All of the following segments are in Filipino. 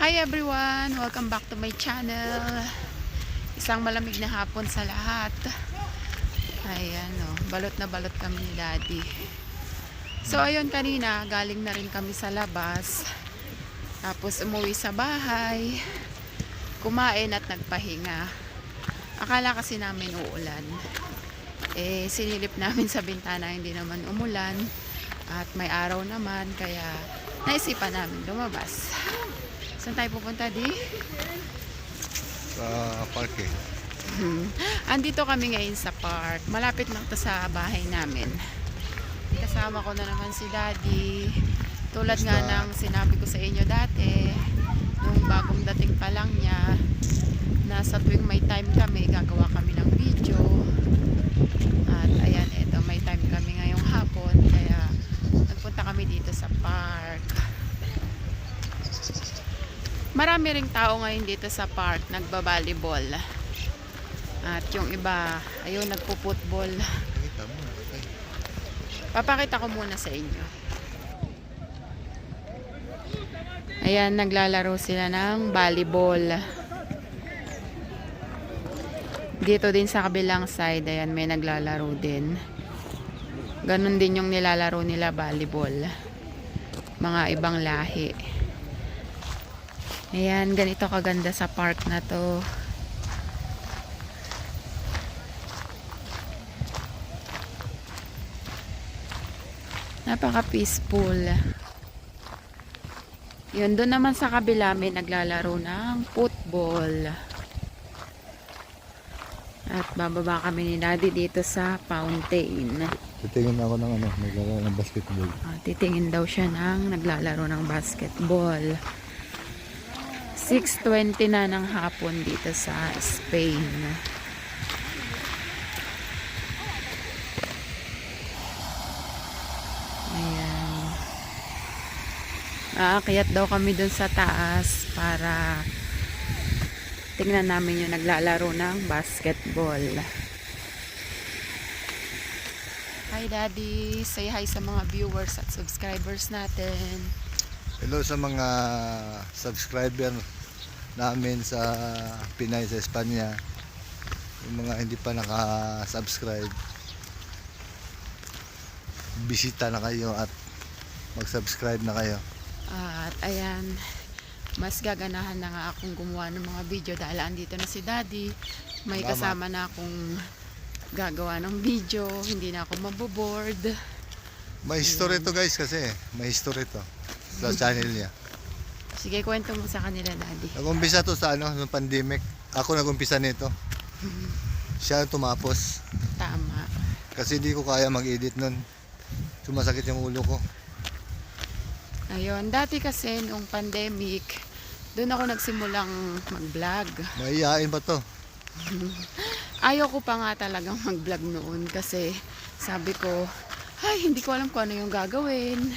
Hi everyone! Welcome back to my channel. Isang malamig na hapon sa lahat. Ayan o, balot na balot kami ni Daddy. So ayun kanina, galing na rin kami sa labas. Tapos umuwi sa bahay. Kumain at nagpahinga. Akala kasi namin uulan. Eh, sinilip namin sa bintana, hindi naman umulan. At may araw naman, kaya naisipan namin lumabas. Saan tayo pupunta, di? sa parke. Hmm. Andito kami ngayon sa park. Malapit lang to sa bahay namin. Kasama ko na naman si Daddy. Tulad nga Basta- ng sinabi ko sa inyo dati, nung bagong dating pa lang niya, na sa tuwing may time kami, gagawa kami ng video. At ayan, eto, may time kami ngayong hapon. Kaya nagpunta kami dito sa park. Marami ring tao ngayon dito sa park, nagbabalibol. At yung iba, ayun, nagpo-football. Papakita ko muna sa inyo. Ayan, naglalaro sila ng volleyball. Dito din sa kabilang side, ayan, may naglalaro din. Ganon din yung nilalaro nila volleyball. Mga ibang lahi. Ayan, ganito kaganda sa park na to. Napaka peaceful. Yun, doon naman sa kabila may naglalaro ng football. At bababa kami ni Daddy dito sa fountain. titingin ako ng ano, naglaro ng basketball. Ah, titingin daw siya ng naglalaro ng basketball. 6.20 na ng hapon dito sa Spain. Ayan. Aakyat daw kami dun sa taas para tingnan namin yung naglalaro ng basketball. Hi Daddy, say hi sa mga viewers at subscribers natin. Hello sa mga subscriber namin sa Pinay sa Espanya. Yung mga hindi pa naka-subscribe. Bisita na kayo at mag-subscribe na kayo. At ayan, mas gaganahan na nga akong gumawa ng mga video dahil andito na si Daddy. May Salamat. kasama na akong gagawa ng video, hindi na ako maboboard. May history to guys kasi. May history to sa channel niya. Sige, kwento mo sa kanila, Daddy. Nag-umpisa to sa ano, nung pandemic. Ako nag-umpisa nito. Siya ang tumapos. Tama. Kasi hindi ko kaya mag-edit nun. Sumasakit yung ulo ko. Ayun, dati kasi nung pandemic, doon ako nagsimulang mag-vlog. Maiyain ba to? Ayaw ko pa nga talagang mag-vlog noon kasi sabi ko, ay, hindi ko alam kung ano yung gagawin.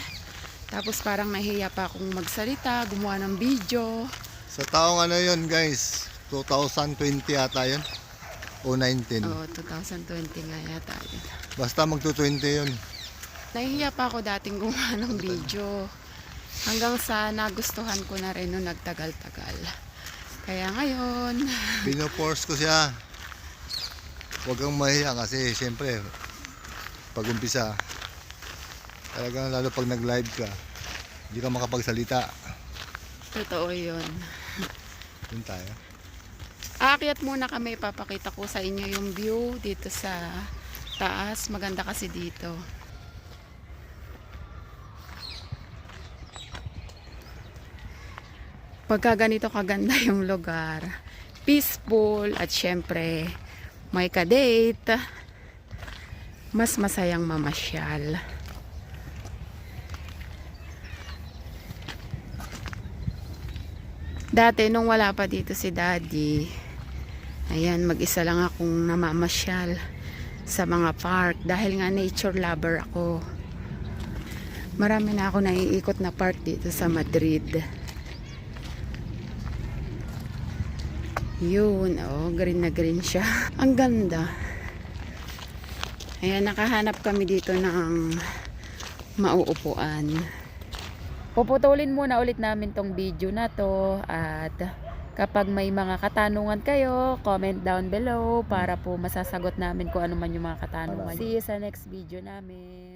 Tapos parang nahiya pa akong magsalita, gumawa ng video. Sa taong ano yun guys, 2020 yata yun. O 19. Oo, 2020 nga yata yun. Basta magto-20 yun. Nahihiya pa ako dating gumawa ng video. Hanggang sa nagustuhan ko na rin nung nagtagal-tagal. Kaya ngayon, Pinoforce ko siya. Huwag kang mahiya kasi siyempre, pag umpisa, talagang lalo pag nag-live ka, hindi ka makapagsalita. totoo yun. Yun tayo. Aakyat muna kami, papakita ko sa inyo yung view dito sa taas. Maganda kasi dito. Pagka ganito kaganda yung lugar, peaceful at syempre may kadate, mas masayang mamasyal. Dati nung wala pa dito si Daddy, ayan, mag-isa lang akong namamasyal sa mga park dahil nga nature lover ako. Marami na ako naiikot na park dito sa Madrid. Yun, oh, green na green siya. Ang ganda. Ayan, nakahanap kami dito ng mauupuan. Puputulin muna ulit namin tong video na to at kapag may mga katanungan kayo, comment down below para po masasagot namin kung ano man yung mga katanungan. See you sa next video namin.